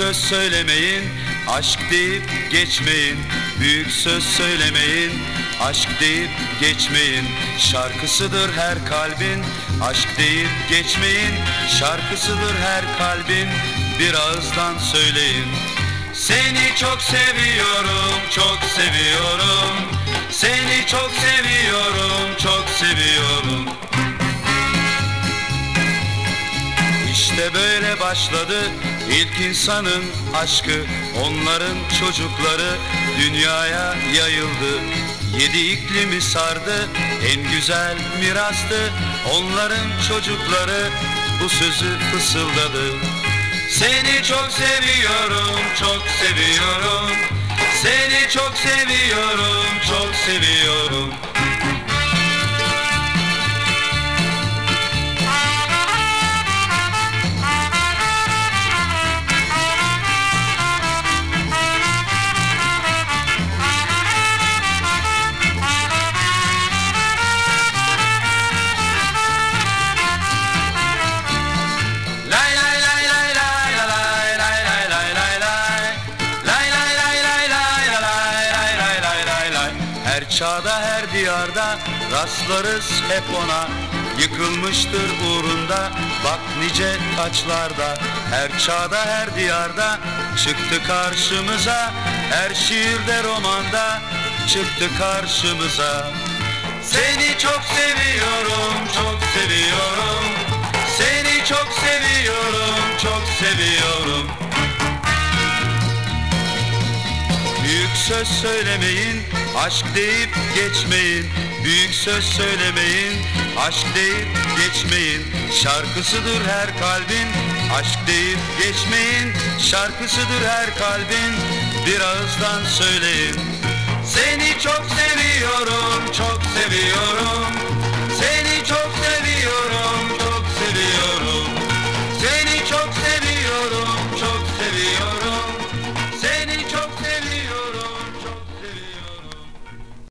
Söz söylemeyin, aşk deyip geçmeyin. Büyük söz söylemeyin, aşk deyip geçmeyin. Şarkısıdır her kalbin, aşk deyip geçmeyin. Şarkısıdır her kalbin, bir ağızdan söyleyin. Seni çok seviyorum, çok seviyorum. Seni çok seviyorum, çok seviyorum. İşte böyle başladı ilk insanın aşkı. Onların çocukları dünyaya yayıldı. Yedi iklimi sardı en güzel mirastı. Onların çocukları bu sözü fısıldadı. Seni çok seviyorum, çok seviyorum. Seni çok seviyorum, çok seviyorum çağda her diyarda rastlarız hep ona. Yıkılmıştır uğrunda bak nice taçlarda. Her çağda her diyarda çıktı karşımıza. Her şiirde romanda çıktı karşımıza. Seni çok seviyorum, çok seviyorum. Seni çok seviyorum, söz söylemeyin, aşk deyip geçmeyin. Büyük söz söylemeyin, aşk deyip geçmeyin. Şarkısıdır her kalbin, aşk deyip geçmeyin. Şarkısıdır her kalbin, bir ağızdan söyleyin. Seni çok seviyorum,